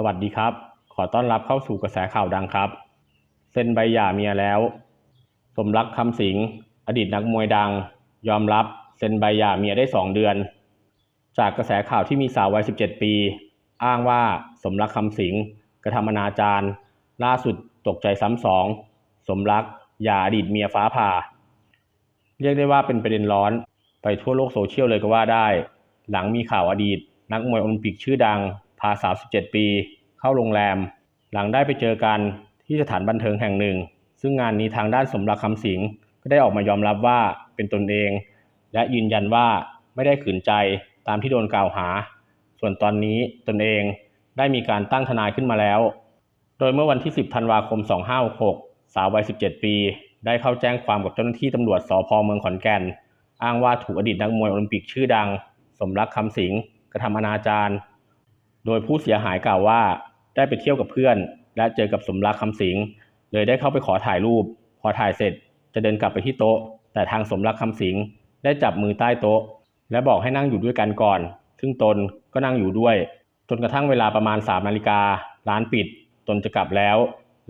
สวัสดีครับ ขอต้อนรับเข้าสู่กระแสข่าวดังครับ เซ็นใบหย่าเมียแล้ว สมรักคำสิง อดีตนักมวยดัง ยอมรับเซ็นใบหย่าเมียได้สองเดือน จากกระแสข่าวที่มีสาววัย 17 ปี อ้างว่าสมรักคำสิงกระทำอนาจารล่าสุดตกใจซ้ำสอง สมรักหย่าอดีตเมียฟ้าผ่า เรียกได้ว่าเป็นประเด็นร้อนไปทั่วโลกโซเชียลเลยก็ว่าได้ หลังมีข่าวอดีต นักมวยโอลิมปิกชื่อดัง พาสาว17ปี เข้าโรงแรม หลังได้ไปเจอกันที่สถานบันเทิงแห่งหนึ่ง ซึ่งงานนี้ทางด้านสมรักคำสิงก็ได้ออกมายอมรับว่าเป็นตนเอง และยืนยันว่าไม่ได้ขืนใจตามที่โดนกล่าวหา ส่วนตอนนี้ตนเองได้มีการตั้งทนายขึ้นมาแล้ว โดยเมื่อวันที่ 10 ธันวาคม 2566 สาววัย 17 ปี ได้เข้าแจ้งความกับเจ้าหน้าที่ตำรวจสพเมืองขอนแก่น อ้างว่าถูกอดีตนักมวยโอลิมปิกชื่อดัง สมรักคำสิงกระทำอนาจาร โดยผู้เสียหายกล่าวว่าได้ไปเที่ยวกับเพื่อน และเจอกับสมรักคำสิง เลยได้เข้าไปขอถ่ายรูป พอถ่ายเสร็จจะเดินกลับไปที่โต๊ะ แต่ทางสมรักคำสิงได้จับมือใต้โต๊ะ และบอกให้นั่งอยู่ด้วยกันก่อน ซึ่งตนก็นั่งอยู่ด้วย จนกระทั่งเวลาประมาณ3นาฬิการ้านปิด ตนจะกลับแล้ว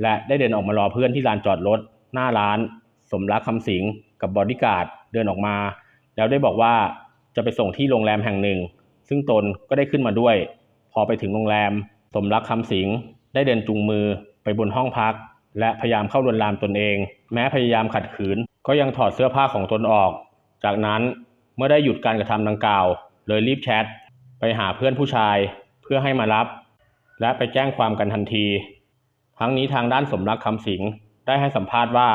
และได้เดินออกมารอเพื่อนที่ลานจอดรถ หน้าร้าน สมรักคำสิงกับบอดี้การ์ดเดินออกมา แล้วได้บอกว่าจะไปส่งที่โรงแรมแห่งหนึ่ง ซึ่งตนก็ได้ขึ้นมาด้วย อไปถึงโรงแรม สมรักคำสิงได้เดินจูงมือไปบนห้องพัก และพยายามเข้าลวนลามตนเอง แม้พยายามขัดขืน ก็ยังถอดเสื้อผ้าของตนออก จากนั้นเมื่อได้หยุดการกระทำดังกล่าว เลยรีบแชทไปหาเพื่อนผู้ชายเพื่อให้มารับ และไปแจ้งความกันทันที ทั้งนี้ทางด้านสมรักคำสิงได้ให้สัมภาษณ์ว่า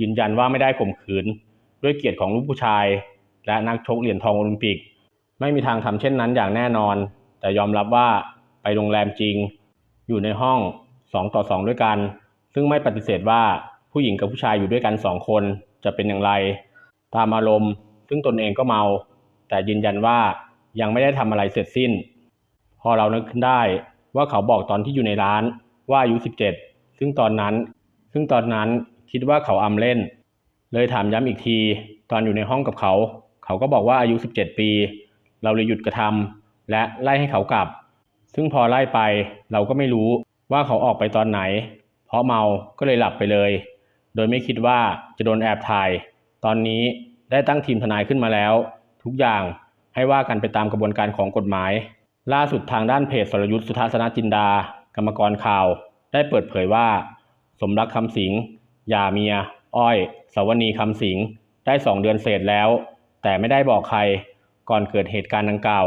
ยืนยันว่าไม่ได้ข่มขืน ด้วยเกียรติของลูกผู้ชาย และนักชกเหรียญทองโอลิมปิก ไม่มีทางทำเช่นนั้นอย่างแน่นอน แต่ยอมรับว่าไปโรงแรมจริง อยู่ในห้อง2ต่อ2ด้วยกัน ซึ่งไม่ปฏิเสธว่าผู้หญิงกับผู้ชายอยู่ด้วยกัน2คนจะเป็นอย่างไร ตามอารมณ์ ซึ่งตนเองก็เมา แต่ยืนยันว่ายังไม่ได้ทำอะไรเสร็จสิ้น พอเรานึกขึ้นได้ว่าเขาบอกตอนที่อยู่ในร้านว่าอายุ 17 ซึ่งตอนนั้น ซึ่งตอนนั้นคิดว่าเขาอำเล่น เลยถามย้ำอีกที ตอนอยู่ในห้องกับเขา เขาก็บอกว่าอายุ 17 ปี เราเลยหยุดกระทำ และไล่ให้เขากลับ ซึ่งพอไล่ไปเราก็ไม่รู้ว่าเขาออกไปตอนไหน เพราะเมาก็เลยหลับไปเลย โดยไม่คิดว่าจะโดนแอบถ่าย ตอนนี้ได้ตั้งทีมทนายขึ้นมาแล้ว ทุกอย่างให้ว่ากันไปตามกระบวนการของกฎหมาย ล่าสุดทางด้านเพจสรยุทธ์สุทัศนจินดา กรรมกรข่าว ได้เปิดเผยว่า สมรักคำสิงหย่าเมีย อ้อยสวนีคำสิงได้สองเดือนเศษแล้ว แต่ไม่ได้บอกใคร ก่อนเกิดเหตุการณ์ดังกล่าว